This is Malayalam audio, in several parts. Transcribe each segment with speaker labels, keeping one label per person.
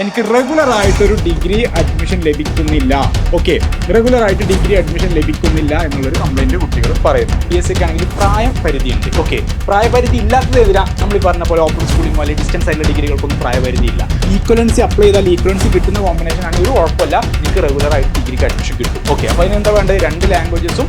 Speaker 1: എനിക്ക് റെഗുലർ ആയിട്ട് ഒരു ഡിഗ്രി അഡ്മിഷൻ ലഭിക്കുന്നില്ല. ഓക്കെ റെഗുലർ ആയിട്ട് ഡിഗ്രി അഡ്മിഷൻ ലഭിക്കുന്നില്ല എന്നുള്ളൊരു കംപ്ലൈന്റ് കുട്ടികൾ പറയുന്നു. പി എസ് സിക്ക് ആണെങ്കിൽ പ്രായപരിധിയുണ്ട്. ഓക്കെ പ്രായപരിധി ഇല്ലാത്തതെതിരാ നമ്മൾ ഈ പറഞ്ഞ പോലെ ഓപ്പൺ സ്കൂളിംഗ് പോലെ ഡിസ്റ്റൻസ് ആയിട്ടുള്ള ഡിഗ്രികൾക്കൊന്നും പ്രായപരിധി ഇല്ല ഈക്വലൻസി അപ്ലൈ ചെയ്താൽ ഈക്വലൻസി കിട്ടുന്ന കോമ്പിനേഷൻ ആണെങ്കിൽ ഒരു കുഴപ്പമില്ല. നിങ്ങൾക്ക് റെഗുലർ ആയിട്ട് ഡിഗ്രിക്ക് അഡ്മിഷൻ കിട്ടും. ഓക്കെ അപ്പോൾ അതിനെന്താ വേണ്ടത്? രണ്ട് ലാംഗ്വേജസും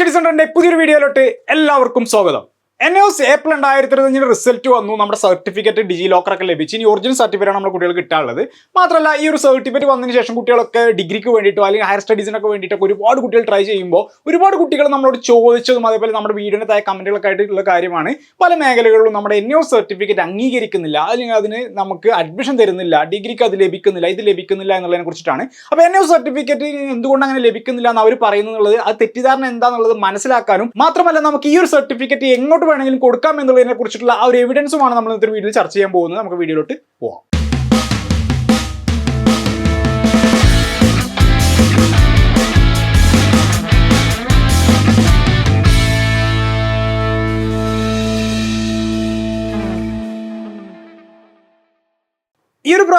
Speaker 1: study സെന്ററിന്റെ പുതിയൊരു വീഡിയോയിലോട്ട് എല്ലാവർക്കും സ്വാഗതം. എൻ എസ് ഏപ്രിൽ രണ്ടായിരത്തി ഇരുപത്തഞ്ചിന് റിസൾട്ട് വന്നു. നമ്മുടെ സർട്ടിഫിക്കറ്റ് ഡിജി ലോക്കറൊക്കെ ലഭിച്ചു. ഇനി ഒറിജിനൽ സർട്ടിഫിക്കറ്റ് നമ്മുടെ കുട്ടികൾക്ക് കിട്ടാനുള്ളത്. മാത്രമല്ല ഈ ഒരു സർട്ടിഫിക്കറ്റ് വന്നതിന് ശേഷം കുട്ടികളൊക്കെ ഡിഗ്രിക്ക് വേണ്ടിയിട്ടോ അല്ലെങ്കിൽ ഹയർ സ്റ്റഡീസിനൊക്കെ വേണ്ടിയിട്ടൊക്കെ ഒരുപാട് കുട്ടികൾ ട്രൈ ചെയ്യുമ്പോൾ ഒരുപാട് കുട്ടികൾ നമ്മളോട് ചോദിച്ചതും അതേപോലെ നമ്മുടെ വീടിന് താഴെ കമന്റുകളൊക്കെ ആയിട്ടുള്ള കാര്യമാണ്. പല മേഖലകളിലും നമ്മുടെ എൻ സർട്ടിഫിക്കറ്റ് അംഗീകരിക്കുന്നില്ല. അല്ലെങ്കിൽ അതിന് നമുക്ക് അഡ്മിഷൻ തരുന്നില്ല. ഡിഗ്രിക്ക് അത് ലഭിക്കുന്നില്ല. ഇത് ലഭിക്കുന്നില്ല എന്നുള്ളതിനെ കുറിച്ചിട്ടാണ്. അപ്പോൾ എൻ എസ് സർട്ടിഫിക്കറ്റ് എന്തുകൊണ്ട് അങ്ങനെ ലഭിക്കുന്നില്ല എന്ന് അവർ പറയുന്നുള്ളത് അത് തെറ്റിദ്ധാരണ എന്താണെന്നുള്ളത് മനസ്സിലാക്കാനും മാത്രമല്ല നമുക്ക് ഈ ഒരു സർട്ടിഫിക്കറ്റ് എങ്ങോട്ട് വേണമെങ്കിലും കൊടുക്കാം എന്നുള്ളതിനെ കുറിച്ചിട്ടുള്ള ആ ഒരു എവിഡൻസുമാണ് നമ്മൾ ഇന്നത്തെ വീഡിയോയിൽ ചർച്ച ചെയ്യാൻ പോകുന്നത്. നമുക്ക് വീഡിയോയിലോട്ട് പോവാം.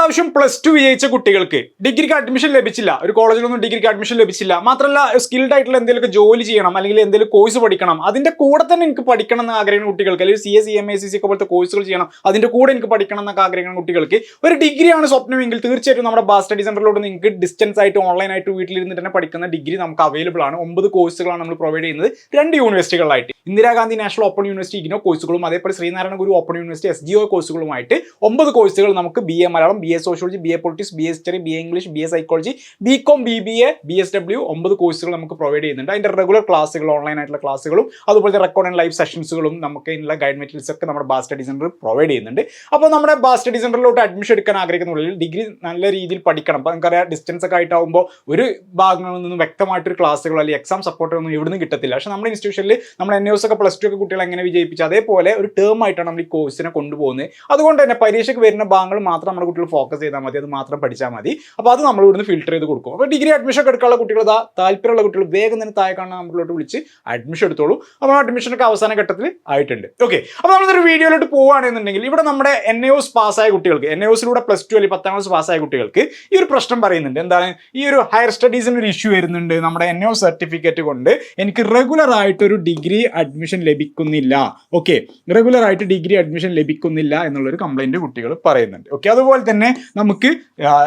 Speaker 1: പ്രാവശ്യം പ്ലസ് ടു വിജയിച്ച കുട്ടികൾക്ക് ഡിഗ്രിക്ക് അഡ്മിഷൻ ലഭിച്ചില്ല. ഒരു കോളേജിലൊന്നും ഡിഗ്രിക്ക് അഡ്മിഷൻ ലഭിച്ചില്ല. മാത്രമല്ല സ്കിൽഡ് ആയിട്ടുള്ള എന്തെങ്കിലും ജോലി ചെയ്യണം അല്ലെങ്കിൽ എന്തെങ്കിലും കോഴ്സ് പഠിക്കണം. അതിന്റെ കൂടെ തന്നെ എനിക്ക് പഠിക്കണം എന്ന് ആഗ്രഹിക്കുന്ന കുട്ടികൾക്ക് അല്ലെങ്കിൽ C S C M A C C ഒക്കെ പോലത്തെ കോഴ്സുകൾ ചെയ്യണം. അതിന്റെ കൂടെ എനിക്ക് പഠിക്കണം എന്നൊക്കെ ആഗ്രഹിക്കുന്ന കുട്ടികൾക്ക് ഒരു ഡിഗ്രിയാണ് സ്വപ്നമെങ്കിൽ തീർച്ചയായിട്ടും നമ്മുടെ ബാസ് സ്റ്റഡി സെന്ററിലോട്ട് നിങ്ങൾക്ക് ഡിസ്റ്റൻസ് ആയിട്ട് ഓൺലൈൻ ആയിട്ട് വീട്ടിലിരുന്ന് തന്നെ പഠിക്കുന്ന ഡിഗ്രി നമുക്ക് അവൈലബിൾ ആണ്. ഒമ്പത് കോഴ്സുകളാണ് നമ്മൾ പ്രൊവൈഡ് ചെയ്യുന്നത്. രണ്ട് യൂണിവേഴ്സിറ്റികളായിട്ട് Indira Gandhi national open university IGNOU കോഴ്സുകളും അതേപോലെ Sreenarayana Guru open university S G O കോഴ്സുകളുമായിട്ട് ഒമ്പത് കോഴ്സുകൾ നമുക്ക് B A Malayalam B A sociology B A politics B A history B A English B A psychology B com B B A B S W ഒമ്പത് കോഴ്സുകൾ നമുക്ക് പ്രൊവൈഡ് ചെയ്യുന്നുണ്ട്. അതിന്റെ റെഗുലർ ക്ലാസ്സുകൾ ഓൺലൈൻ ആയിട്ടുള്ള ക്ലാസ്സുകളും അതുപോലെ റെക്കോർഡ് ആൻഡ് ലൈവ് സെഷൻസുകളും നമുക്ക് ഇതിനുള്ള ഗൈഡ് മെറ്റീരിയൽസ് ഒക്കെ നമ്മുടെ ബാസ് സ്റ്റഡി സെന്റർ പ്രൊവൈഡ് ചെയ്യുന്നുണ്ട്. അപ്പോൾ നമ്മുടെ ബാസ് സ്റ്റഡി സെന്ററിലോട്ട് അഡ്മിഷൻ എടുക്കാൻ ആഗ്രഹിക്കുന്നുള്ളിൽ ഡിഗ്രി നല്ല രീതിയിൽ പഠിക്കണം. അപ്പോൾ നമുക്കറിയാം ഡിസ്റ്റൻസ് ഒക്കെ ആയിട്ടാകുമ്പോൾ ഒരു ഭാഗങ്ങളിൽ നിന്നും വ്യക്തമായിട്ടൊരു ക്ലാസ്സുകളോ അല്ലെങ്കിൽ എക്സാം സപ്പോർട്ടോ ഒന്നും ഇവിടുന്ന് കിട്ടത്തില്ല. പക്ഷേ നമ്മുടെ ഇൻസ്റ്റിറ്റ്യൂഷനിൽ നമ്മുടെ എൻ ഒക്കെ പ്ലസ് ടു ഒക്കെ കുട്ടികളെ എങ്ങനെ വിജയിപ്പിച്ചു അതേപോലെ ഒരു ടേം ആയിട്ടാണ് നമ്മൾ ഈ കോഴ്സിനെ കൊണ്ടുപോകുന്നത്. അതുകൊണ്ട് തന്നെ പരീക്ഷയ്ക്ക് വരുന്ന ഭാഗങ്ങൾ മാത്രം നമ്മുടെ കുട്ടികൾ ഫോക്കസ് ചെയ്താൽ മതി അത് മാത്രം പഠിച്ചാൽ മതി. അപ്പോൾ അത് നമ്മൾ ഇവിടുന്ന് ഫിൽറ്റർ ചെയ്ത് കൊടുക്കും. അപ്പോൾ ഡിഗ്രി അഡ്മിഷൻ എടുക്കാനുള്ള കുട്ടികൾ ഇതാ താല്പര്യമുള്ള കുട്ടികൾ വേഗം തന്നെ താഴെ കാണുന്ന നമ്പറിലോട്ട് വിളിച്ച് അഡ്മിഷൻ എടുത്തോളൂ. അപ്പോൾ അഡ്മിഷനൊക്കെ അവസാന ഘട്ടത്തിൽ ആയിട്ടുണ്ട്. ഓക്കെ അപ്പോൾ നമ്മളൊരു വീഡിയോയിലോട്ട് പോവുകയാണെന്നുണ്ടെങ്കിൽ ഇവിടെ നമ്മുടെ എൻ എ ഒസ് പാസ്സായ കുട്ടികൾക്ക് എൻ എ ഒസിലൂടെ പ്ലസ് ടു അല്ലെങ്കിൽ പത്താം ക്ലാസ് പാസ്സായ കുട്ടികൾക്ക് ഈ ഒരു പ്രശ്നം പറയുന്നുണ്ട്. എന്താണ്? ഈ ഒരു ഹയർ സ്റ്റഡീസിന് ഒരു ഇഷ്യൂ വരുന്നുണ്ട് നമ്മുടെ എൻ ഒ സർട്ടിഫിക്കറ്റ് കൊണ്ട്. എനിക്ക് റെഗുലർ ആയിട്ട് ഒരു ഡിഗ്രി അഡ്മിഷൻ ലഭിക്കുന്നില്ല. ഓക്കെ റെഗുലർ ആയിട്ട് ഡിഗ്രി അഡ്മിഷൻ ലഭിക്കുന്നില്ല എന്നുള്ളൊരു കംപ്ലൈന്റ് കുട്ടികൾ പറയുന്നുണ്ട്. ഓക്കെ അതുപോലെ തന്നെ നമുക്ക്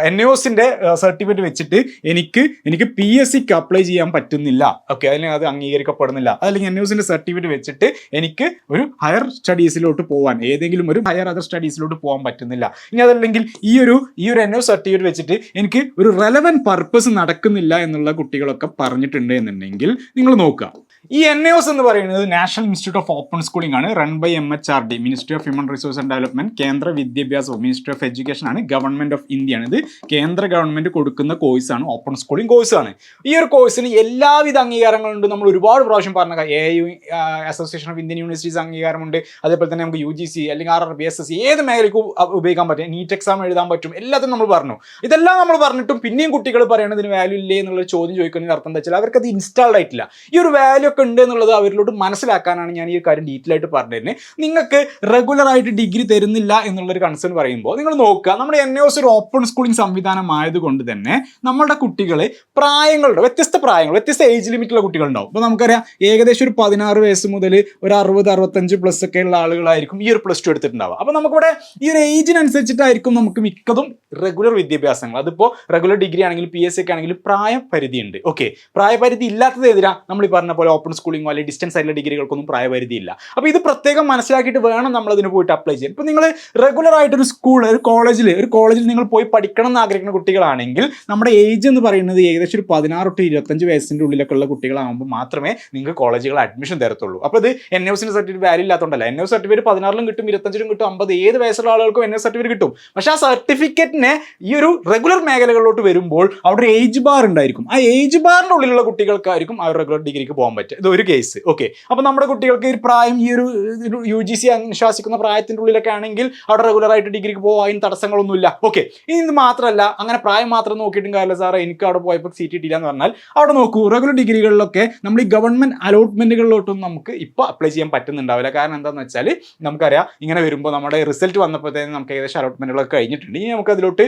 Speaker 1: എൻ ഒസിന്റെ സർട്ടിഫിക്കറ്റ് വെച്ചിട്ട് എനിക്ക് എനിക്ക് പി എസ് സിക്ക് അപ്ലൈ ചെയ്യാൻ പറ്റുന്നില്ല. ഓക്കെ അതിന് അത് അംഗീകരിക്കപ്പെടുന്നില്ല. അതല്ലെങ്കിൽ എൻ ഒസിന്റെ സർട്ടിഫിക്കറ്റ് വെച്ചിട്ട് എനിക്ക് ഒരു ഹയർ സ്റ്റഡീസിലോട്ട് പോകാൻ ഏതെങ്കിലും ഒരു ഹയർ അതർ സ്റ്റഡീസിലോട്ട് പോകാൻ പറ്റുന്നില്ല. ഇനി അതല്ലെങ്കിൽ ഈ ഒരു ഈ ഒരു എൻ ഒ സർട്ടിഫിക്കറ്റ് വെച്ചിട്ട് എനിക്ക് ഒരു റെലവൻ പർപ്പസ് നടക്കുന്നില്ല എന്നുള്ള കുട്ടികളൊക്കെ പറഞ്ഞിട്ടുണ്ട് എന്നുണ്ടെങ്കിൽ നിങ്ങൾ നോക്കുക. ഈ എൻ എസ് എന്ന് പറയുന്നത് national institute of open schooling ആണ് run by M H R D ministry of human resource and development കേന്ദ്ര വിദ്യാഭ്യാസവും മിനിസ്ട്രി ഓഫ് എഡ്യൂക്കേഷൻ ആണ് ഗവൺമെന്റ് ഓഫ് ഇന്ത്യ ആണ്. ഇത് കേന്ദ്ര ഗവൺമെന്റ് കൊടുക്കുന്ന കോഴ്സ് ആണ് ഓപ്പൺ സ്കൂളിംഗ് കോഴ്സ് ആണ്. ഈ ഒരു കോഴ്സിന് എല്ലാവിധ അംഗീകാരങ്ങളുണ്ട്. നമ്മൾ ഒരുപാട് പ്രാവശ്യം പറഞ്ഞ A U association of Indian universities അംഗീകാരമുണ്ട്. അതേപോലെ തന്നെ നമുക്ക് യു ജി സി അല്ലെങ്കിൽ R R B S S C ഏത് മേഖലയ്ക്കും ഉപയോഗിക്കാൻ പറ്റും? നീറ്റ് എക്സാം എഴുതാൻ പറ്റും. എല്ലാത്തിനും നമ്മൾ പറഞ്ഞു. ഇതെല്ലാം നമ്മൾ പറഞ്ഞിട്ടും പിന്നെയും കുട്ടികൾ പറയണതിന് വാല്യൂ ഇല്ലേ എന്നുള്ള ചോദ്യം ചോദിക്കുന്നതിന് അർത്ഥം എന്താ വെച്ചാൽ അവർക്ക് അത് ഇൻസ്റ്റാൾഡ് ആയിട്ടില്ല. ഈ ഒരു വാല്യൂ ഒക്കെ ഉണ്ട് എന്നുള്ളത് അവരിലോട്ട് മനസ്സിലാക്കാനാണ് ഞാൻ ഈ കാര്യം ഡീറ്റെയിൽ ആയിട്ട് പറഞ്ഞു തരുന്നത് നിങ്ങൾക്ക് റെഗുലർ ആയിട്ട് ഡിഗ്രി തരുന്നില്ല എന്നുള്ളൊരു കൺസേൺ പറയുമ്പോൾ നിങ്ങൾ നോക്കുക നമ്മുടെ എൻ എസ് ഒരു ഓപ്പൺ സ്കൂളിംഗ് സംവിധാനം ആയതുകൊണ്ട് തന്നെ നമ്മുടെ കുട്ടികളെ പ്രായങ്ങളുടെ വ്യത്യസ്ത പ്രായങ്ങൾ വ്യത്യസ്ത ഏജ് ലിമിറ്റുള്ള കുട്ടികളുണ്ടാവും. അപ്പോൾ നമുക്കറിയാം ഏകദേശം ഒരു പതിനാറ് വയസ്സ് മുതൽ ഒരു അറുപത് അറുപത്തഞ്ച് പ്ലസ് ഒക്കെ ഉള്ള ആളുകളായിരിക്കും ഈ ഒരു പ്ലസ് ടു എടുത്തിട്ടുണ്ടാവുക. അപ്പോൾ നമുക്കിവിടെ ഈ ഒരു ഏജിനനുസരിച്ചിട്ടായിരിക്കും നമുക്ക് മിക്കതും റെഗുലർ വിദ്യാഭ്യാസങ്ങൾ. അതിപ്പോൾ റെഗുലർ ഡിഗ്രി ആണെങ്കിലും പി എസ് സി ഒക്കെ ആണെങ്കിലും പ്രായപരിധി ഉണ്ട്. ഓക്കെ പ്രായപരിധി ഇല്ലാത്തത് എതിരാ നമ്മൾ ഈ പറഞ്ഞ പോലെ ഓപ്പൺ സ്കൂളിങ്ങോ അല്ലെങ്കിൽ ഡിസ്റ്റൻസ് ആയിട്ടുള്ള ഡിഗ്രികൾക്കൊന്നും പ്രായപരിധിയില്ല. അപ്പോൾ ഇത് പ്രത്യേകം മനസ്സിലാക്കിയിട്ട് വേണം നമ്മൾ അതിന് പോയിട്ട് അപ്ലൈ ചെയ്യാൻ. ഇപ്പോൾ നിങ്ങൾ റെഗുലർ ആയിട്ട് ഒരു സ്കൂൾ ഒരു കോളേജിൽ ഒരു കോളേജിൽ നിങ്ങൾ പോയി പഠിക്കണം എന്ന് ആഗ്രഹിക്കുന്ന കുട്ടികളാണെങ്കിൽ നമ്മുടെ ഏജ് എന്ന് പറയുന്നത് ഏകദേശം ഒരു പതിനാറ് ടു ഇരുപത്തഞ്ച് വയസ്സിന്റെ ഉള്ളിലൊക്കെ ഉള്ള കുട്ടികളാകുമ്പോൾ മാത്രമേ നിങ്ങൾക്ക് കോളേജുകൾ അഡ്മിഷൻ തരത്തുള്ളൂ. അപ്പോൾ ഇത് എൻ എസ് സർട്ടിഫിക്കറ്റ് വാല്യൂ ഇല്ലാത്തതുകൊണ്ടല്ല എൻ എസ് സർട്ടിഫിക്കറ്റ് പതിനാറിലും കിട്ടും ഇരുപത്തഞ്ചിലും കിട്ടും അമ്പത് ഏത് വയസ്സുള്ള ആളുകൾക്കും എൻ എസ് സർട്ടിഫിക്കറ്റ് കിട്ടും. പക്ഷേ ആ സർട്ടിഫിക്കറ്റിനെ ഈ ഒരു റെഗുലർ മേഖലകളിലോട്ട് വരുമ്പോൾ അവിടെ ഒരു ഏജ് ബാർ ഉണ്ടായിരിക്കും. ആ ഏജ് ബാറിന്റെ ഉള്ളിലുള്ള കുട്ടികൾക്കായിരിക്കും ആ റെഗുലർ ഡിഗ്രിക്ക് പോകാൻ പറ്റുക. ഇത് ഒരു കേസ്. ഓക്കെ അപ്പോൾ നമ്മുടെ കുട്ടികൾക്ക് ഈ പ്രായം ഈ ഒരു യു ജി സി അനുശാസിക്കുന്ന പ്രായത്തിന്റെ ഉള്ളിലൊക്കെ ആണെങ്കിൽ അവിടെ റെഗുലറായിട്ട് ഡിഗ്രിക്ക് പോകാൻ തടസ്സങ്ങളൊന്നുമില്ല. ഓക്കെ ഇനി ഇത് മാത്രമല്ല അങ്ങനെ പ്രായം മാത്രം നോക്കിയിട്ടും കാര്യമില്ല സാറേ. എനിക്ക് അവിടെ പോയപ്പോൾ സീറ്റ് കിട്ടിയില്ല എന്ന് പറഞ്ഞാൽ അവിടെ നോക്കൂ റെഗുലർ ഡിഗ്രികളിലൊക്കെ നമ്മൾ ഈ ഗവൺമെന്റ് അലോട്ട്മെന്റുകളിലോട്ടൊന്നും നമുക്ക് ഇപ്പോൾ അപ്ലൈ ചെയ്യാൻ പറ്റുന്നുണ്ടാവില്ല. കാരണം എന്താണെന്ന് വെച്ചാൽ നമുക്കറിയാം ഇങ്ങനെ വരുമ്പോൾ നമ്മുടെ റിസൾട്ട് വന്നപ്പോഴത്തേനും നമുക്ക് ഏകദേശം അലോട്ട്മെന്റുകളൊക്കെ കഴിഞ്ഞിട്ടുണ്ട്. ഇനി നമുക്ക് അതിലോട്ട്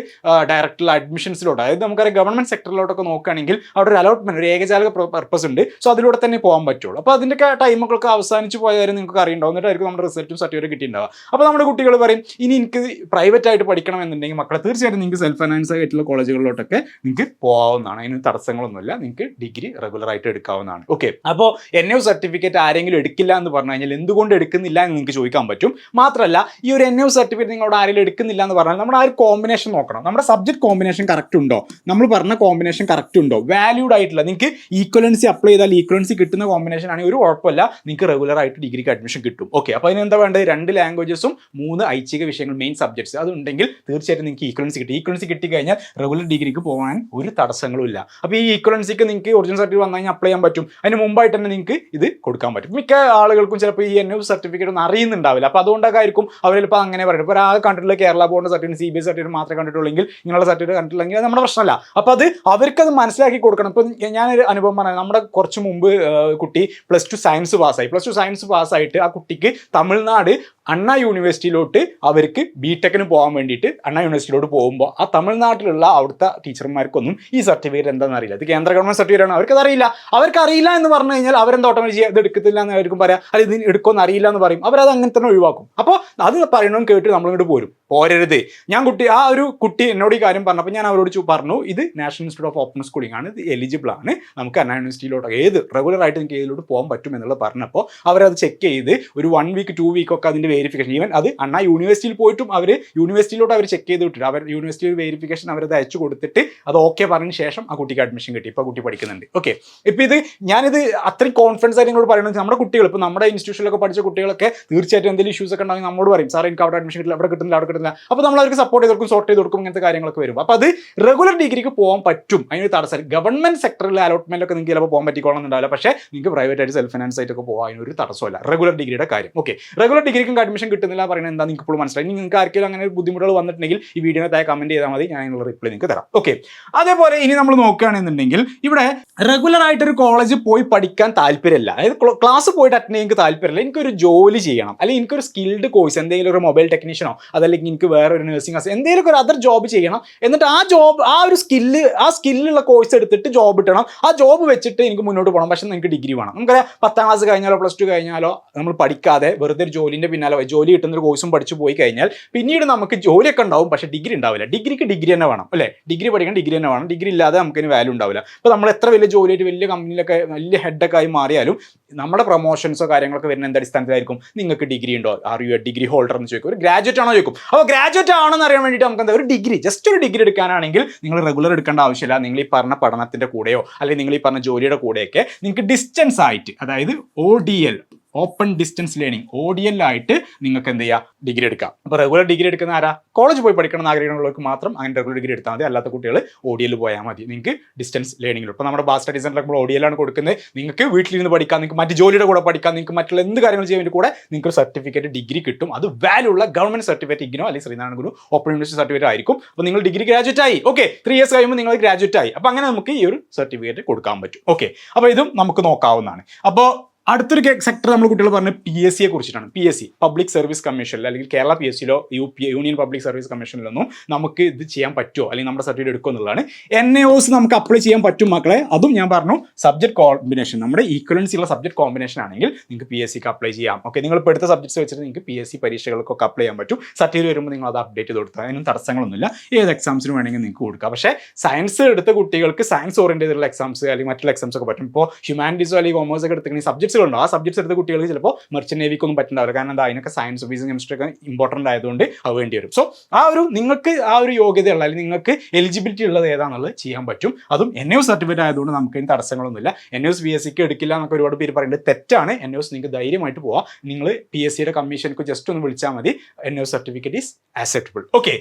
Speaker 1: ഡയറക്റ്റുള്ള അഡ്മിഷൻസിലോട്ട് അതായത് നമുക്കറിയാം ഗവൺമെന്റ് സെക്ടറിലോട്ടൊക്കെ നോക്കുകയാണെങ്കിൽ അവിടെ ഒരു അലോട്ട്മെന്റ് ഒരു ഏകജാലക പർപ്പസ് ഉണ്ട്. സോ അതിലൂടെ തന്നെ പറ്റുള്ളൂ. അപ്പോൾ അതിന്റെ ടൈമൊക്കെ അവസാനിച്ച് പോയ കാര്യം നിങ്ങൾക്ക് അറിയണ്ടാവും. എന്നിട്ടായിരിക്കും നമ്മുടെ റിസൾട്ടും സർട്ടിഫിക്കറ്റ് കിട്ടിയിട്ടുണ്ടാവുക. അപ്പോൾ നമ്മുടെ കുട്ടികൾ പറയും ഇനി എനിക്ക് പ്രൈവറ്റ് ആയിട്ട് പഠിക്കണം എന്നുണ്ടെങ്കിൽ മക്കളെ തീർച്ചയായിട്ടും നിങ്ങൾക്ക് സെൽഫ് ഫൈനാൻസ് ആയിട്ടുള്ള കോളേജുകളിലോട്ടൊക്കെ നിങ്ങൾക്ക് പോകാവുന്നതാണ്. അതിന് തടസ്സങ്ങളൊന്നുമില്ല. നിങ്ങൾക്ക് ഡിഗ്രി റെഗുലർ ആയിട്ട് എടുക്കാവുന്നതാണ്. ഓക്കെ അപ്പോൾ എൻ എ സർട്ടിഫിക്കറ്റ് ആരെങ്കിലും എടുക്കില്ല എന്ന് പറഞ്ഞു കഴിഞ്ഞാൽ എന്തുകൊണ്ട് എടുക്കുന്നില്ല എന്ന് നിങ്ങൾക്ക് ചോദിക്കാൻ പറ്റും. മാത്രമല്ല ഈ ഒരു എൻ എ സർട്ടിഫിക്കറ്റ് നിങ്ങളോട് ആരെങ്കിലും എടുക്കുന്നില്ല എന്ന് പറഞ്ഞാൽ നമ്മൾ ആ ഒരു കോമ്പിനേഷൻ നോക്കണം. നമ്മുടെ സബ്ജക്ട് കോമ്പിനേഷൻ കറക്റ്റ് ഉണ്ടോ? നമ്മൾ പറഞ്ഞ കോമ്പിനേഷൻ കറക്റ്റ് ഉണ്ടോ? വാല്യൂഡ് ആയിട്ടുള്ള നിങ്ങൾക്ക് ഈക്വലൻസി അപ്ലൈ ചെയ്താൽ ഈക്വലൻസി കിട്ടുന്ന കോമ്പിനേഷൻ ആണെങ്കിൽ ഒരു കുഴപ്പമില്ല. നിങ്ങൾക്ക് റെഗുലർ ആയിട്ട് ഡിഗ്രിക്ക് അഡ്മിഷൻ കിട്ടും. ഓക്കെ അപ്പോൾ അതിന് എന്താ വേണ്ടത്? രണ്ട് ലാംഗ്വേജസും മൂന്ന് ഐച്ഛിക വിഷയങ്ങൾ മെയിൻ സബ്ജക്ട്സ് അതുണ്ടെങ്കിൽ തീർച്ചയായിട്ടും നിങ്ങൾക്ക് ഈക്വലൻസി കിട്ടും. ഈക്വലൻസി കിട്ടി കഴിഞ്ഞാൽ റെഗുലർ ഡിഗ്രിക്ക് പോകാൻ ഒരു തടസ്സങ്ങളും ഇല്ല. അപ്പോൾ ഈ ഈക്വലൻസിക്ക് നിങ്ങൾക്ക് ഒറിജിനൽ സർട്ടിഫിക്കറ്റ് വന്നു കഴിഞ്ഞാൽ അപ്ലൈ ചെയ്യാൻ പറ്റും. അതിന് മുമ്പായിട്ട് തന്നെ നിങ്ങൾക്ക് ഇത് കൊടുക്കാൻ പറ്റും. മിക്ക ആളുകൾക്കും ചിലപ്പോൾ ഈ എൻ എഫ് സർട്ടിഫിക്കറ്റ് ഒന്നും അറിയുന്നുണ്ടാവില്ല. അപ്പോൾ അതുകൊണ്ടൊക്കെ ആയിരിക്കും അവർ അങ്ങനെ പറയുന്നത്. ഇപ്പോൾ ആ കണ്ടിട്ടുള്ള കേരള ബോർഡിന്റെ certificate C B S certificate മാത്രമേ കണ്ടിട്ടുള്ളെങ്കിൽ ഇങ്ങനെയുള്ള സർട്ടിഫിക്കറ്റ് കണ്ടിട്ടില്ലെങ്കിൽ അത് നമ്മുടെ പ്രശ്നമല്ല. അപ്പോൾ അത് അവർക്കത് മനസ്സിലാക്കി കൊടുക്കണം. ഇപ്പം ഞാനൊരു അനുഭവം പറയാം നമ്മുടെ കുറച്ച് മുമ്പ് കുട്ടി പ്ലസ് ടു സയൻസ് പാസ്സായി പ്ലസ് ടു സയൻസ് പാസ്സായിട്ട് ആ കുട്ടിക്ക് തമിഴ്നാട് അണ്ണാ യൂണിവേഴ്സിറ്റിയിലോട്ട് അവർക്ക് ബി ടെക്കിന് പോകാൻ വേണ്ടിയിട്ട് അണ്ണാ യൂണിവേഴ്സിറ്റിയിലോട്ട് പോകുമ്പോൾ ആ തമിഴ്നാട്ടിലുള്ള അവിടുത്തെ ടീച്ചർമാർക്കൊന്നും ഈ സർട്ടിഫിക്കറ്റ് എന്താണെന്ന് അറിയില്ല. ഇത് കേന്ദ്ര ഗവൺമെന്റ് സർട്ടിഫിക്കറ്റ് ആണ്. അവർക്ക് അറിയില്ല. അവർക്ക് അറിയില്ല എന്ന് പറഞ്ഞു കഴിഞ്ഞാൽ അവരെന്താ ഓട്ടോമാറ്റിക് ഇത് എടുക്കത്തില്ല എന്ന് അവർക്കും പറയാം. അല്ലെങ്കിൽ ഇത് എടുക്കുമെന്ന് അറിയില്ല എന്ന് പറയും. അവരത് അങ്ങനെ തന്നെ ഒഴിവാക്കും. അപ്പോൾ അത് പറയണമെന്ന് കേട്ട് നമ്മളിങ്ങോട്ട് പോരും. പോരരുത്. ഞാൻ കുട്ടി ആ ഒരു കുട്ടി എന്നോട് ഈ കാര്യം പറഞ്ഞപ്പോൾ ഞാൻ അവരോട് പറഞ്ഞു ഇത് national institute of open schooling ആണ്. ഇത് എലിജിബിൾ ആണ്. നമുക്ക് അണ്ണാ യൂണിവേഴ്സിറ്റിയിലോട്ട് ഏത് റെഗുലർ ആയിട്ട് നിങ്ങൾക്ക് ഏതിലോട്ട് പോകാൻ പറ്റും എന്നുള്ളത് പറഞ്ഞപ്പോൾ അവരത് ചെക്ക് ചെയ്ത് ഒരു വൺ വീക്ക് ടു വീക്ക് ഒക്കെ അതിന്റെ വെരിഫിക്കേഷൻ ഈവൻ അത് അണ്ണാ യൂണിവേഴ്സിറ്റിയിൽ പോയിട്ടും അവർ യൂണിവേഴ്സിറ്റിയിലോട്ട് അവർ ചെക്ക് ചെയ്ത് വിട്ടിട്ട് അവർ യൂണിവേഴ്സിറ്റി വെരിഫിക്കേഷൻ അവരത് അയച്ചു കൊടുത്തിട്ട് അത് ഓക്കെ പറഞ്ഞ ശേഷം ആ കുട്ടിക്ക് അഡ്മിഷൻ കിട്ടി. ഇപ്പോൾ കുട്ടി പഠിക്കുന്നുണ്ട്. ഓക്കെ ഇപ്പോൾ ഇത് ഞാനിത് അത്രയും കോൺഫിഡൻസ് ആയിട്ട് നിങ്ങളോട് പറയുന്നത് നമ്മുടെ കുട്ടികൾ ഇപ്പോൾ നമ്മുടെ ഇൻസ്റ്റിറ്റ്യൂഷനിലൊക്കെ പഠിച്ച കുട്ടികളൊക്കെ തീർച്ചയായിട്ടും എന്തെങ്കിലും ഇഷ്യൂസ് ഒക്കെ ഉണ്ടെങ്കിൽ നമ്മോട് പറയും സാർ എനിക്ക് അവിടെ അഡ്മിഷൻ കിട്ടില്ല അവിടെ കിട്ടുന്നില്ല അവിടെ കിട്ടുന്നില്ല അപ്പോൾ നമ്മൾ അവർക്ക് സപ്പോർട്ട് ചെയ്ത് കൊടുക്കും സോർട്ട് ചെയ്ത് കൊടുക്കും ഇങ്ങനത്തെ കാര്യങ്ങളൊക്കെ വരും. അപ്പോൾ അത് റെഗുലർ ഡിഗ്രിക്ക് പോകാൻ പറ്റും. അതിനൊരു തടസ്സം ഗവൺമെന്റ് സെക്ടറിലെ അലോട്ട്മെന്റൊക്കെ നിങ്ങൾക്ക് ചിലപ്പോൾ പോകാൻ പറ്റിക്കോളണമെന്നുണ്ടാവില്ല പക്ഷേ നിങ്ങൾക്ക് പ്രൈവറ്റ് ആയിട്ട് സെൽഫ് ഫിനാൻസ് ആയിട്ടൊക്കെ പോകാൻ അതിനൊരു തടസ്സമല്ല. റെഗുലർ ഡിഗ്രിയുടെ കാര്യം. ഓക്കെ റെഗുലർ ഡിഗ്രിക്കും അഡ്മിഷൻ കിട്ടുന്നില്ല പറയുന്നത് എന്താ നിങ്ങൾക്ക് ഇപ്പോൾ മനസ്സിലായി നിങ്ങൾക്ക് ആർക്കെങ്കിലും അങ്ങനെ ബുദ്ധിമുട്ടുകൾ വന്നിട്ടുണ്ടെങ്കിൽ ഈ വീഡിയോ താഴെ കമന്റ് ചെയ്താൽ മതി. ഞാൻ അതിനുള്ള റിപ്ലൈ നിങ്ങൾക്ക് തരാം. ഓക്കെ അതേപോലെ ഇനി നമ്മൾ നോക്കുകയാണെന്നുണ്ടെങ്കിൽ ഇവിടെ റെഗുലർ ആയിട്ട് ഒരു കോളേജ് പോയി പഠിക്കാൻ താല്പര്യമില്ല. അതായത് ക്ലാസ് പോയിട്ട് അറ്റൻഡ് ചെയ്യാൻ താല്പര്യമില്ല. എനിക്കൊരു ജോലി ചെയ്യണം. അല്ലെങ്കിൽ എനിക്കൊരു സ്കിൽഡ് കോഴ്സ് എന്തെങ്കിലും ഒരു മൊബൈൽ ടെക്നീഷ്യനോ അതല്ലെങ്കിൽ എനിക്ക് വേറെ ഒരു നഴ്സിംഗ് ക്ലാസ് എന്തെങ്കിലും ഒരു അതർ ജോബ് ചെയ്യണം. എന്നിട്ട് ആ ജോബ് ആ ഒരു സ്കില്ല് ആ സ്കില്ലുള്ള കോഴ്സ് എടുത്തിട്ട് ജോബ് കിട്ടണം ആ ജോബ് വെച്ചിട്ട് എനിക്ക് മുന്നോട്ട് പോകണം. പക്ഷേ നിങ്ങൾക്ക് ഡിഗ്രി വേണം. നമുക്കറിയാം പത്താം ക്ലാസ് കഴിഞ്ഞാലോ പ്ലസ് ടു കഴിഞ്ഞാലോ നമ്മൾ പഠിക്കാതെ വെറുതെ ഒരു ജോലിന്റെ പിന്നാലെ ജോലി കിട്ടുന്ന ഒരു കോഴ്സും പഠിച്ചു പോയി കഴിഞ്ഞാൽ പിന്നീട് നമുക്ക് ജോലിയൊക്കെ ഉണ്ടാവും പക്ഷേ ഡിഗ്രി ഉണ്ടാവില്ല. ഡിഗ്രിക്ക് ഡിഗ്രി തന്നെ വേണം അല്ലേ? ഡിഗ്രി പഠിക്കണം ഡിഗ്രി തന്നെ വേണം. ഡിഗ്രി ഇല്ലാതെ നമുക്കതിന് വാല്യൂ ഉണ്ടാവില്ല. അപ്പോൾ നമ്മൾ എത്ര വലിയ ജോലിയായിട്ട് വലിയ കമ്പനിയിലൊക്കെ വലിയ ഹെഡൊക്കെ ആയി മാറിയാലും നമ്മുടെ പ്രൊമോഷൻസോ കാര്യങ്ങളൊക്കെ വരുന്ന എന്ത് അടിസ്ഥാനത്തിലായിരിക്കും? നിങ്ങൾക്ക് ഡിഗ്രി ഉണ്ടോ? Are you a degree holder എന്ന് ചോദിക്കും. ഒരു ഗ്രാജുവേറ്റ് ആണോ ചോദിക്കും. അപ്പോൾ ഗ്രാജുവേറ്റ് ആണെന്ന് അറിയാൻ വേണ്ടിയിട്ട് നമുക്ക് എന്താ ഒരു ഡിഗ്രി ജസ്റ്റ് ഒരു ഡിഗ്രി എടുക്കാനാണെങ്കിൽ നിങ്ങൾ റെഗുലർ എടുക്കേണ്ട ആവശ്യമില്ല. നിങ്ങൾ ഈ പറഞ്ഞ പഠനത്തിന്റെ കൂടെയോ അല്ലെങ്കിൽ നിങ്ങൾ ഈ പറഞ്ഞ ജോലിയുടെ കൂടെയൊക്കെ നിങ്ങൾക്ക് ഡിസ്റ്റൻസ് ആയിട്ട് അതായത് O D L open distance learning O D L ആയിട്ട് നിങ്ങൾക്ക് എന്ത് ചെയ്യാം? ഡിഗ്രി എടുക്കാം. അപ്പോൾ റെഗുലർ ഡിഗ്രി എടുക്കുന്ന ആരാ? കോളേജ് പോയി പഠിക്കണം എന്ന് ആഗ്രഹമുള്ളവർക്ക് മാത്രം അങ്ങനെ റെഗുലർ ഡിഗ്രി എടുത്താൽ മതി. അല്ലാത്ത കുട്ടികൾ ഒ ഡി എൽ പോയാൽ മതി. നിങ്ങൾക്ക് ഡിസ്റ്റൻസ് ലേണിംഗിൽ ഇപ്പോൾ നമ്മുടെ ബാസ് സെന്ററിൽ നമ്മൾ ഒ ഡി കൊടുക്കുന്നത് നിങ്ങൾക്ക് വീട്ടിലിരുന്ന് പഠിക്കാം നിങ്ങൾക്ക് മറ്റ് ജോലിയുടെ കൂടെ പഠിക്കാം നിങ്ങൾക്ക് മറ്റുള്ള എന്ത് കാര്യങ്ങൾ വേണ്ടി കൂടെ നിങ്ങൾക്ക് സർട്ടിഫിക്കറ്റ് ഡിഗ്രി കിട്ടും. അത് വാല്യൂ ഉള്ള ഗവൺമെന്റ് സർട്ടിഫിക്കറ്റ് ഇഗ്നോ അല്ലെങ്കിൽ Sreenarayana Guru open university certificate ആയിരിക്കും. അപ്പോൾ നിങ്ങൾ ഡിഗ്രി ഗ്രാജുവേറ്റ് ആയി. ഓക്കെ ത്രീ ഇയേഴ്സ് കഴിയുമ്പോൾ നിങ്ങൾ ഗ്രാജുവേറ്റ് ആയി. അപ്പോൾ അങ്ങനെ നമുക്ക് ഈ ഒരു സർട്ടിഫിക്കറ്റ് കൊടുക്കാൻ പറ്റും. ഓക്കെ അപ്പോൾ ഇതും നമുക്ക് നോക്കാവുന്നതാണ്. അപ്പോൾ അടുത്തൊരു സെക്ടർ നമ്മൾ കുട്ടികൾ പറഞ്ഞ പി എസ് സിയെ കുറിച്ചിട്ടാണ്. P S C public service കമ്മീഷനിൽ അല്ലെങ്കിൽ Kerala P S സിയിലോ U P union public service കമ്മീഷനിലൊന്നും നമുക്ക് ഇത് ചെയ്യാൻ പറ്റുമോ അല്ലെങ്കിൽ നമ്മുടെ സർട്ടിഫിക്കറ്റ് എടുക്കുമോ എന്നുള്ളതാണ് എൻ എ ഒസ് നമുക്ക് അപ്ലൈ ചെയ്യാൻ പറ്റും മക്കളെ. അതും ഞാൻ പറഞ്ഞു സബ്ജക്ട് കോമ്പിനേഷൻ നമ്മുടെ ഈക്വലൻസി ഉള്ള സബ്ജക്ട് കോമ്പിനേഷൻ ആണെങ്കിൽ നിങ്ങൾക്ക് പി എസ് സിക്ക് അപ്ലൈ ചെയ്യാം. ഓക്കെ നിങ്ങൾ ഇപ്പോൾ എടുത്ത സബ്ജക്ട്സ് വെച്ചിട്ട് നിങ്ങൾക്ക് പി എസ് സി പരീക്ഷകൾക്കൊക്കെ അപ്ലൈ ചെയ്യാൻ പറ്റും. സർട്ടിഫിക്കറ്റ് വരുമ്പോൾ നിങ്ങൾ അത് അപ്ഡേറ്റ് ചെയ്ത് കൊടുത്താൽ അതിനും തടസ്സങ്ങളൊന്നുമില്ല. ഏത് എക്സാംസിന് വേണമെങ്കിൽ നിങ്ങൾക്ക് കൊടുക്കാം. പക്ഷേ സയൻസ് എടുത്ത കുട്ടികൾക്ക് സയൻസ് ഓറിയന്റഡ് ചെയ്തിട്ടുള്ള എക്സാംസ് അല്ലെങ്കിൽ മറ്റുള്ള എക്സാംസ് ഒക്കെ പറ്റും. ഇപ്പോൾ ഹ്യൂമാനിറ്റീസോ അല്ലെങ്കിൽ കോമേഴ്സ് ഒക്കെ എടുത്തിട്ടുണ്ടെങ്കിൽ സബ്ജക്ട്സുകളുണ്ടോ ആ സബ്ജക്ട്സ് എടുത്ത കുട്ടികൾക്ക് ചിലപ്പോൾ മെർച്ചൻ നേവിക്കൊന്നും പറ്റുന്നുണ്ടാവില്ല കാരണം എന്താ? അതിനൊക്കെ സയൻസ് ഫിസിക്സ് കെമിസ്ട്രി ഒക്കെ ഇമ്പോർട്ടന്റ് ആയതുകൊണ്ട് അത് വേണ്ടി വരും. സോ ആ ഒരു നിങ്ങൾക്ക് ആ ഒരു യോഗ്യതയുള്ള അല്ലെങ്കിൽ നിങ്ങൾക്ക് എലിജിബിലിറ്റി ഉള്ളത് ഏതാണെന്നുള്ളത് ചെയ്യാൻ പറ്റും. അതും എൻ എസ് സർട്ടിഫിക്കറ്റ് ആയതുകൊണ്ട് നമുക്ക് അതിന് തടസ്സങ്ങളൊന്നുമില്ല. എൻ എസ് ബി എസ് സിക്ക് എടുക്കില്ല എന്നൊക്കെ ഒരുപാട് പേര് പറയുന്നത് തെറ്റാണ്. എൻ എസ് നിങ്ങൾക്ക് ധൈര്യമായിട്ട് പോവാം. നിങ്ങൾ പി എസ് സിയുടെ കമ്മീഷനിക്ക് ജസ്റ്റ് ഒന്ന് വിളിച്ചാൽ മതി. N S certificate is acceptable okay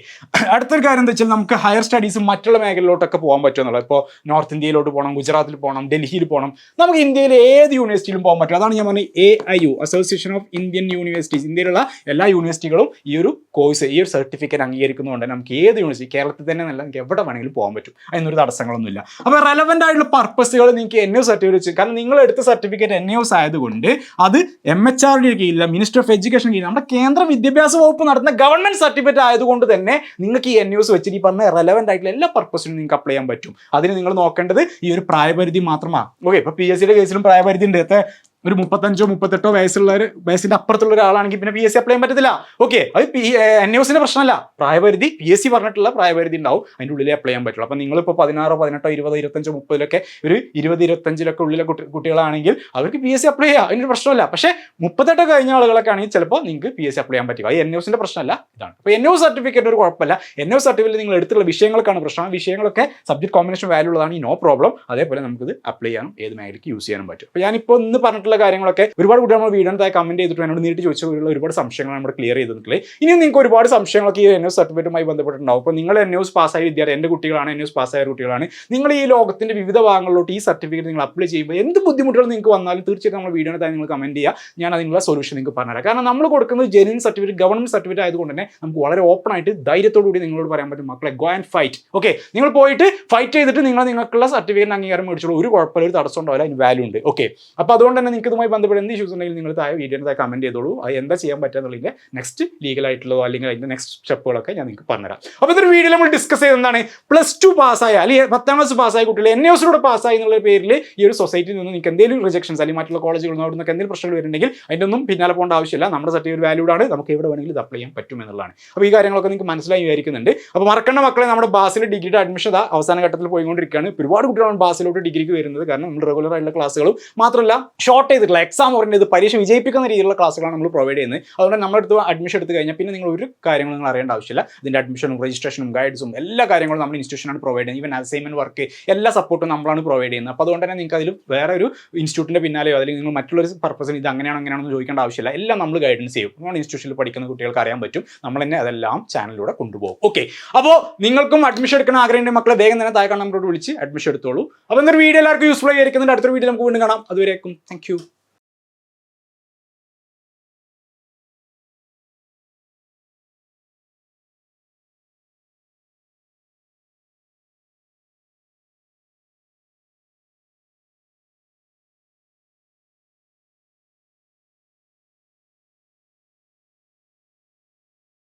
Speaker 1: അടുത്തൊരു കാര്യം എന്താ വെച്ചാൽ നമുക്ക് ഹയർ സ്റ്റഡീസ് മറ്റുള്ള മേഖലയിലോട്ടൊക്കെ പോകാൻ പറ്റുമെന്നുള്ളത്. ഇപ്പോൾ നോർത്ത് ഇന്ത്യയിലോട്ട് പോകണം ഗുജറാത്തിൽ പോകണം ഡൽഹിയിൽ പോകണം നമുക്ക് ഇന്ത്യയിലെ ഏത് യൂണിവേഴ്സിറ്റിയിലും പോകാൻ പറ്റും. അതാണ് ഞാൻ പറഞ്ഞത് A I U association of Indian universities ഇന്ത്യയിലുള്ള എല്ലാ യൂണിവേഴ്സിറ്റികളും ഈ ഒരു കോഴ്സ് ഈ ഒരു സർട്ടിഫിക്കറ്റ് അംഗീകരിക്കുന്നതുകൊണ്ട് നമുക്ക് ഏത് യൂണിവേഴ്സിറ്റി കേരളത്തിൽ തന്നെ നല്ല നമുക്ക് എവിടെ വേണമെങ്കിലും പോകാൻ പറ്റും. അതിനൊരു തടസ്സങ്ങളൊന്നുമില്ല. അപ്പോൾ റെലവന്റ് ആയിട്ടുള്ള പർപ്പസുകൾ നിങ്ങൾക്ക് എൻ എസ് സർട്ടിഫിക്കറ്റ് കാരണം നിങ്ങൾ എടുത്ത സർട്ടിഫിക്കറ്റ് എൻ എസ് ആയതുകൊണ്ട് അത് എം എച്ച് ആർ ഡിയുടെ കീഴില്ല മിനിസ്റ്റർ ഓഫ് എഡ്യൂക്കേഷൻ കീഴിൽ നമ്മുടെ കേന്ദ്ര വിദ്യാഭ്യാസ വകുപ്പ് നടത്തുന്ന ഗവൺമെന്റ് സർട്ടിഫിക്കറ്റ് ആയതുകൊണ്ട് തന്നെ നിങ്ങൾക്ക് ഈ എൻ യൂസ് വെച്ചിട്ട് ഈ പറഞ്ഞ റെലവന്റ് ആയിട്ടുള്ള എല്ലാ പർപ്പസിനും നിങ്ങൾക്ക് അപ്ലൈ ചെയ്യാൻ പറ്റും. അതിന് നിങ്ങൾ നോക്കേണ്ടത് ഈ ഒരു പ്രായപരിധി മാത്രമാണ്. ഓക്കെ ഇപ്പോൾ പി എസ് സിയുടെ കേസിലും പ്രായപരിധി ഉണ്ട്. ഒരു മുപ്പത്തഞ്ചോ മുപ്പത്തെട്ടോ വയസ്സുള്ള ഒരു വയസ്സിന്റെ അപ്പുറത്തുള്ള ഒരാളാണെങ്കിൽ പിന്നെ പി എസ് സി അപ്ലൈ ചെയ്യാൻ പറ്റത്തില്ല. ഓക്കെ അത് പി എൻ എസിന്റെ പ്രശ്നമല്ല. പ്രായപരിധി പി എസ് സി പറഞ്ഞിട്ടുള്ള പ്രായപരിധി ഉണ്ടാവും. അതിന്റെ ഉള്ളിൽ അപ്ലൈ ചെയ്യാൻ പറ്റുള്ളൂ. അപ്പം നിങ്ങളിപ്പോൾ പതിനാറോ പതിനെട്ടോ ഇരുപതോ ഇരുപത്തഞ്ചോ മുപ്പതിലൊക്കെ ഒരു ഇരുപത് ഇരുപത്തഞ്ചിലൊക്കെ ഉള്ളിലെ കുട്ടി കുട്ടികളാണെങ്കിൽ അവർക്ക് പി എസ് സി അപ്ലൈ ചെയ്യാം. അതിന്റെ പ്രശ്നമല്ല. പക്ഷേ മുപ്പത്തെട്ടോ കഴിഞ്ഞ ആളുകളൊക്കെ ആണെങ്കിൽ ചിലപ്പോൾ നിങ്ങൾക്ക് പി എസ് സി അപ്ലൈ ചെയ്യാൻ പറ്റുക അത് എൻ എസിന്റെ പ്രശ്നമല്ല. ഇതാണ്. അപ്പോൾ എൻ ഒ സർട്ടിഫിക്കറ്റ് ഒരു കുഴപ്പമില്ല. എൻ ഒ സർട്ടിഫിക്കറ്റ് നിങ്ങൾ എടുത്തുള്ള വിഷയങ്ങൾക്കാണ് പ്രശ്നം. വിഷയങ്ങളൊക്കെ സബ്ജക്ട് കോമ്പിനേഷൻ വാല്യൂ ഉള്ളതാണ്. ഈ നോ പ്രോബ്ലം അതേപോലെ നമുക്കിത് അപ്ലൈ ചെയ്യാനും ഏത് മേഖലയ്ക്ക് യൂസ് ചെയ്യാനും പറ്റും. അപ്പോൾ ഞാനിപ്പോൾ ഇന്ന് പറഞ്ഞിട്ടുള്ള കാര്യങ്ങളൊക്കെ ഒരുപാട് കുട്ടികൾ നമ്മൾ താഴെ കമന്റ് ചെയ്തിട്ട് എന്നോട് നേരിട്ട് ചോദിച്ചുള്ള ഒരുപാട് സംശയങ്ങൾ നമ്മൾ ക്ലിയർ ചെയ്തിട്ടുള്ളത്. ഇനി നിങ്ങൾക്ക് ഒരുപാട് സംശയങ്ങളൊക്കെ ഈ എൻ എസ് സർട്ടിഫിക്കറ്റുമായി ബന്ധപ്പെട്ടിട്ടുണ്ടാവും. അപ്പോൾ നിങ്ങൾ എൻ എസ് പാസ്സായ വിദ്യാർത്ഥി എന്റെ കുട്ടികളാണ് എൻ എസ് പാസ്സായ കുട്ടികളാണ്. നിങ്ങൾ ഈ ലോകത്തിന്റെ വിവിധ ഭാഗങ്ങളിലോട്ട് ഈ സർട്ടിഫിക്കറ്റ് നിങ്ങൾ അപ്ലൈ ചെയ്യുമ്പോൾ എന്ത് ബുദ്ധിമുട്ടുകൾ നിങ്ങൾക്ക് വന്നാലും തീർച്ചയായിട്ടും നമ്മൾ വീഡിയോ താഴെ നിങ്ങൾ കമന്റ് ചെയ്യുക. ഞാൻ അതിനുള്ള സൊല്യൂഷൻ നിങ്ങൾക്ക് പറഞ്ഞുതരാം. കാരണം നമ്മൾ കൊടുക്കുന്നത് ജെനുവിൻ സർട്ടിഫിക്കറ്റ് ഗവൺമെന്റ് സർട്ടിഫിക്കറ്റ് ആയതുകൊണ്ട് തന്നെ നമുക്ക് വളരെ ഓപ്പൺ ആയിട്ട് ധൈര്യത്തോടു കൂടി നിങ്ങളോട് പറയാൻ പറ്റും. മക്കളെ ഗോ ആൻഡ് ഫൈറ്റ് ഓക്കെ നിങ്ങൾ പോയിട്ട് ഫൈറ്റ് ചെയ്തിട്ട് നിങ്ങൾ നിങ്ങൾക്കുള്ള സർട്ടിഫിക്കറ്റ് അംഗീകാരം മേടിച്ചോളൂ. ഒരു കുഴപ്പമില്ല ഒരു തടസ്സം ഉണ്ടാവില്ല. അതിന് വാല്യൂ ഉണ്ട്. ഓക്കെ അപ്പോൾ അതുകൊണ്ട് തന്നെ ഇതുമായി ബന്ധപ്പെട്ട് എന്ത് ഇഷ്യൂസ് ഉണ്ടെങ്കിൽ നിങ്ങൾ താഴെ വീഡിയോയുടെ താഴെ കമന്റ് ചെയ്തോളൂ. അത് എന്താ ചെയ്യാൻ പറ്റുക നെക്സ്റ്റ് ലീഗൽ ആയിട്ടുള്ളതോ അല്ലെങ്കിൽ അതിന്റെ നെക്സ്റ്റ് സ്റ്റെപ്പുകളൊക്കെ ഞാൻ നിങ്ങൾക്ക് പറഞ്ഞുതരാം. അപ്പോൾ ഇതൊരു വീഡിയോ നമ്മൾ ഡിസ്കസ് ചെയ്ത് എന്താണ് പ്ലസ് ടു പാസ്സായ അല്ലെങ്കിൽ പത്താം ക്ലാസ് പാസ്സായ കുട്ടികൾ എൻ എസിലൂടെ പാസ്സായി എന്നുള്ള പേരിൽ ഈ ഒരു സൊസൈറ്റിയിൽ നിന്ന് നിങ്ങൾക്ക് എന്തെങ്കിലും റിജക്ഷൻസ് അല്ലെങ്കിൽ മറ്റുള്ള കോളേജുകളിൽ നിന്ന് അവിടെ നിന്നൊക്കെ എന്തെങ്കിലും പ്രശ്നങ്ങൾ വരുന്നുണ്ടെങ്കിൽ അതിന്റെ ഒന്നും പിന്നാലെ പോകേണ്ട ആവശ്യമില്ല. നമ്മുടെ സർട്ടിഫിക്കറ്റ് വാല്യൂഡ് ആണ്. നമുക്ക് എവിടെ വേണമെങ്കിലും ഇത് അപ്ലൈ ചെയ്യാൻ പറ്റും എന്നുള്ളതാണ്. അപ്പോൾ ഈ കാര്യങ്ങളൊക്കെ നിങ്ങൾക്ക് മനസ്സിലായി വിചാരിക്കുന്നുണ്ട്. അപ്പോൾ മറക്കേണ്ട മക്കളെ നമ്മുടെ ബാസിൽ ഡിഗ്രിയുടെ അഡ്മിഷൻ അവസാന ഘട്ടത്തിൽ പോയിക്കൊണ്ടിരിക്കുകയാണ്. ഒരുപാട് കുട്ടികളാണ് ബാസിലോട്ട് ഡിഗ്രിക്ക് വരുന്നത്. കാരണം നമ്മൾ റെഗുലർ ആയിട്ടുള്ള ക്ലാസ്സുകളും മാത്രമല്ല ഷോർട്ട് ചെയ്തിട്ടുള്ള എക്സാം ഓറിയന്റഡ് പരീക്ഷ വിജയിപ്പിക്കുന്ന രീതിയിലുള്ള ക്ലാസ്സുകളാണ് നമ്മൾ പ്രൊവൈഡ് ചെയ്യുന്നത്. അതുകൊണ്ട് നമ്മുടെ അടുത്ത് അഡ്മിഷൻ എടുത്ത് കഴിഞ്ഞാൽ പിന്നെ നിങ്ങൾ ഒരു കാര്യങ്ങളും നിങ്ങൾ അറിയേണ്ട ആവശ്യമില്ല. ഇതിന്റെ അഡ്മിഷനും രജിസ്ട്രേഷനും ഗൈഡ്സും എല്ലാ കാര്യങ്ങളും നമ്മൾ ഇൻസ്റ്റിറ്റ്യൂഷനാണ് പ്രൊവൈഡ് ചെയ്യുന്നത്. ഈവൻ അസൈൻമെന്റ് വർക്ക് എല്ലാ സപ്പോർട്ടും നമ്മളാണ് പ്രൊവൈഡ് ചെയ്യുന്നത്. അപ്പോൾ അതുകൊണ്ട് തന്നെ നിങ്ങൾക്ക് അതിൽ വേറെ ഒരു ഇൻസ്റ്റിറ്റ്യൂട്ടിന്റെ പിന്നാലെയോ അല്ലെങ്കിൽ നിങ്ങൾ മറ്റുള്ളൊരു പർപ്പസിന് ഇത് അങ്ങനെയാണോ അങ്ങനെയാണെന്ന് ചോദിക്കേണ്ട ആവശ്യമില്ല. എല്ലാം നമ്മൾ ഗൈഡൻസ് ചെയ്യും. നമ്മുടെ ഇൻസ്റ്റിറ്റ്യൂഷനിൽ പഠിക്കുന്ന കുട്ടികൾക്ക് അറിയാൻ പറ്റും. നമ്മൾ തന്നെ അതെല്ലാം ചാനലിലൂടെ കൊണ്ടുപോകും. ഓക്കെ അപ്പോൾ നിങ്ങൾക്കും അഡ്മിഷൻ എടുക്കുന്ന ആഗ്രഹമുണ്ടെങ്കിൽ മക്കളെ. വേഗം തന്നെ താഴെ നമ്മളോട് വിളിച്ച് അഡ്മിഷൻ എടുത്തോളൂ. അപ്പോൾ എന്തൊരു വീഡിയോ എല്ലാവർക്കും യൂസ്ഫുൾ ആയിരിക്കുന്നുണ്ട്. അടുത്തൊരു വീഡിയോ നമുക്ക് വീണ്ടും കാണാം. അതുവരേക്കും. താങ്ക്